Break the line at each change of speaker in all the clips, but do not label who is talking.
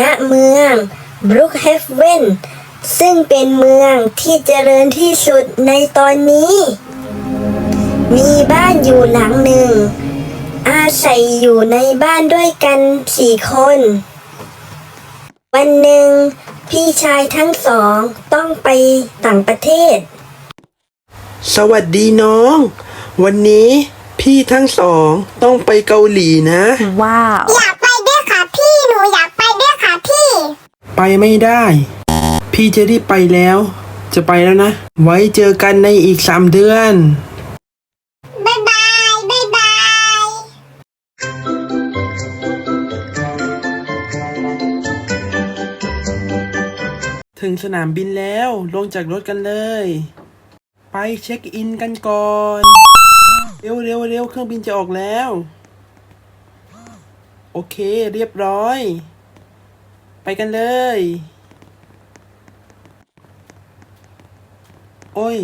ณเมืองบรุกเฮฟเวนซึ่งเป็นเมืองที่เจริญที่สุดในตอนนี้ มีบ้านอยู่หลังหนึ่ง อาศัยอยู่ในบ้านด้วยกันสี่คน วันหนึ่ง พี่ชายทั้งสองต้องไปต่างประเทศ
สวัสดีน้อง วันนี้พี่ทั้งสองต้องไปเกาหลีนะ
ว้าว
อยา ไปไม่
ได้ พี่จะรีบไปแล้ว จะไปแล้วนะ ไว้เจอกันในอีกสามเดือน
บ๊ายบายบ๊ายบาย
ถึงสนามบินแล้วลงจากรถกันเลย ไปเช็คอินกันก่อน เร็วเร็วเร็วเครื่องบินจะออกแล้ว โอเค เรียบร้อย ไปกันเลย โอ้ย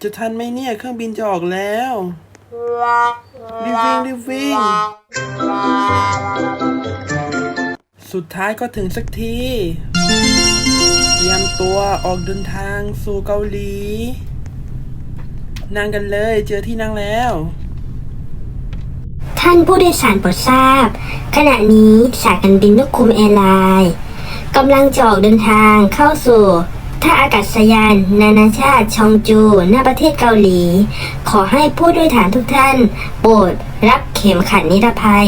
จะทันไหมเนี่ย เครื่องบินจะออกแล้วรีบวิ่งรีบวิ่ง สุดท้ายก็ถึงสักทีเตรียมตัวออกเดินทางสู่เกาหลี นั่งกันเลยเจอที่นั่งแล้ว
ท่านผู้โดยสารโปรดทราบ ขณะนี้สายการบินนกคุมแอร์ไลน์กำลังจะออกเดินทางเข้าสู่ท่าอากาศยาน นานาชาติชองจูณประเทศเกาหลี ขอให้ผู้โดยสารทุกท่าน โปรดรับเข็มขัดนิรภัย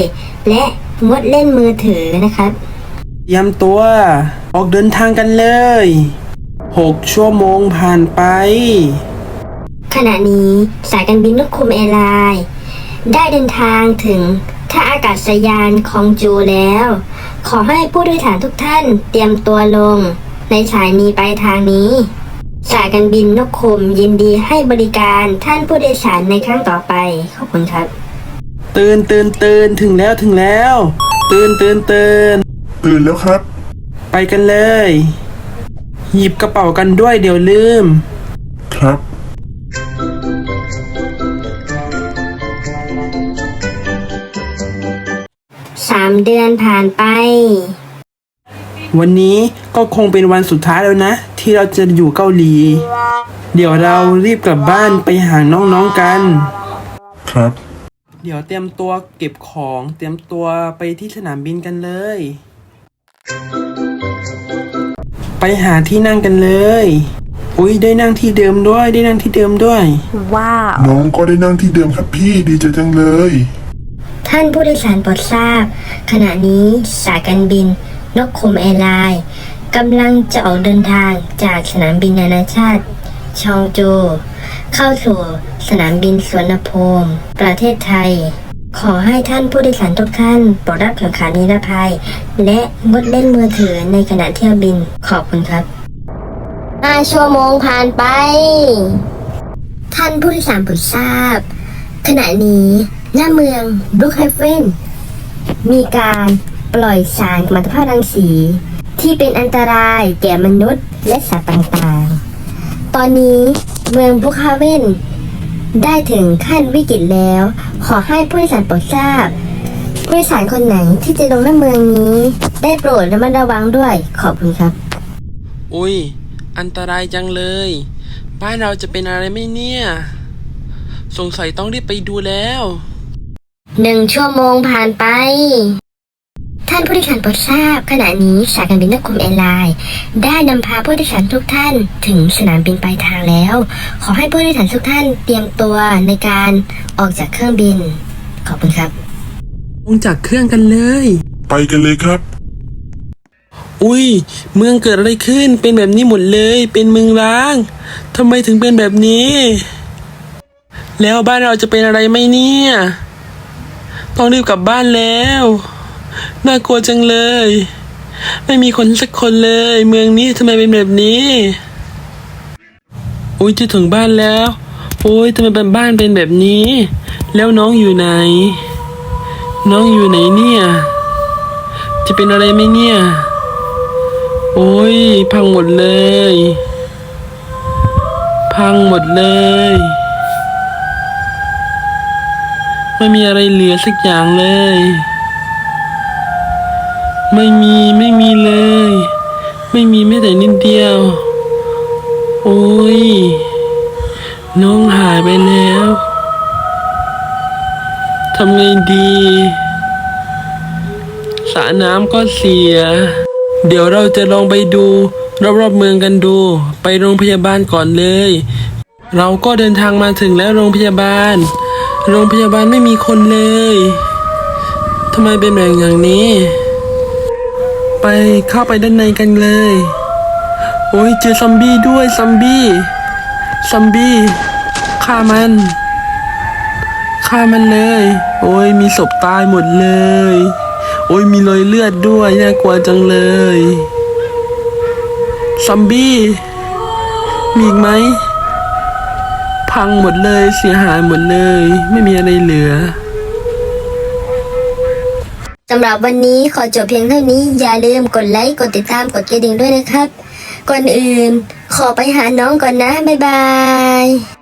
และงดเล่นมือถือนะครับ
เตรียมตัวออกเดินทางกันเลยหกชั่วโมงผ่านไป
ขณะนี้สายการบินนกคุมแอร์ไลน์ ได้เดินทางถึงท่าอากาศยานคองจูแล้ว ขอให้ผู้โดยสารทุกท่านเตรียมตัวลง ในสถายนีปลายทางนี้ สายการบินนกคุมยินดีให้บริการท่านผู้โดยสารในครั้งต่อไป ขอบคุณครับ
ตื่นตื่นตื่นถึงแล้วถึงแล้ว ตื่นตื่นตื่น
ตื่นแล้วครับ
ไปกันเลย หยิบกระเป๋ากันด้วยเดี๋ยวลืม
ครับา
มเดือนผ่านไป
วันนี้ก็คงเป็นวันสุดท้ายแล้วนะ ที่เราจะอยู่เกาหลี เดี๋ยวเรารีบกลับบ้านไปหาน้องๆกัน
ครับ
เดี๋ยวเตรียมตัวเก็บของเตรียมตัวไปที่สนามบินกันเลย ไปหาที่นั่งกันเลย อุ้ยได้นั่งที่เดิมด้วยได้นั่งที่เดิมด้วย
ว้าว
น้องก็ได้นั่งที่เดิมครับพี่ดีใจจังเลย
ท่านผู้โดยสารโปรดทราบ ขณะนี้สายการบิน นกคุมแอร์ไลน์กำลังจะออกเดินทางจากสนามบินนานาชาติ ชองโจ เข้าสู่สนามบินสวนภูมิประเทศไทย ขอให้ท่านผู้โดยสารทุกท่านโปรดรับเข็มขัดนิรภัย และงดเล่นมือถือในขณะเที่ยวบินขอบคุณครับห้าชั่วโมงผ่านไป ท่านผู้โดยสารโปรดทราบ ขณะนี้ หน้าเมืองบรุกเฮฟเวนมีการปล่อยสารกัมมันตภาพรังสี ที่เป็นอันตรายแก่มนุษย์และสัตว์ต่างๆ ตอนนี้เมืองบรุกเฮเวนได้ถึงขั้นวิกฤตแล้ว ขอให้ผู้โดยสารโปรดทราบผู้โดยสารคนไหนที่จะลงหน้าเมืองนี้ ได้โปรดระมัดระวังด้วยขอบคุณครับ
อุ้ย อันตรายจังเลย บ้านเราจะเป็นอะไรไหมเนี่ย สงสัยต้องรีบไปดูแล้ว
หนึ่งชั่วโมงผ่านไป ท่านผู้โดยสารโปรดทราบขณะนี้สายการบินนกคุมแอร์ไลน์ได้นำพาผู้โดยสารทุกท่านถึงสนามบินปลายทางแล้ว ขอให้ผู้โดยสารทุกท่านเตรียมตัวในการออกจากเครื่องบิน ขอบคุณครับ
ลงจากเครื่องกันเลย
ไปกันเลยครับ
อุ้ย เมืองเกิดอะไรขึ้น เป็นแบบนี้หมดเลย เป็นเมืองร้าง ทำไมถึงเป็นแบบนี้ แล้วบ้านเราจะเป็นอะไรไหมเนี่ย ต้องรีบกลับบ้านแล้ว น่ากลัวจังเลย ไม่มีคนสักคนเลย เมืองนี้ทำไมเป็นแบบนี้อุ้ยจะถึงบ้านแล้วโอ้ยทำไมเป็นบ้านเป็นแบบนี้ แล้วน้องอยู่ไหน น้องอยู่ไหนเนี่ย จะเป็นอะไรไหมเนี่ย โอ้ยพังหมดเลย พังหมดเลย ไม่มีอะไรเหลือสักอย่างเลย ไม่มีไม่มีเลย ไม่มีแม้แต่นิดเดียว โอ้ย น้องหายไปแล้วทำไงดีสระน้ำก็เสีย เดี๋ยวเราจะลองไปดูรอบๆเมืองกันดู ไปโรงพยาบาลก่อนเลย เราก็เดินทางมาถึงแล้วโรงพยาบาล โรงพยาบาลไม่มีคนเลยทำไมเป็นแบบอย่างนี้ ไปเข้าไปด้านในกันเลย โอ้ยเจอซอมบี้ด้วยซอมบี้ซอมบี้ฆ่ามันฆ่ามันเลย โอ้ยมีศพตายหมดเลย โอ้ยมีรอยเลือดด้วยน่ากลัวจังเลยซอมบี้มีอีกไหม พังหมดเลยเสียหายหมดเลย ไม่มีอะไรเหลือ
สำหรับวันนี้ขอจบเพียงเท่านี้อย่าลืมกดไลค์กดติดตามกดกระดิ่งด้วยนะครับ ก่อนอื่นขอไปหาน้องก่อนนะ บ๊ายบาย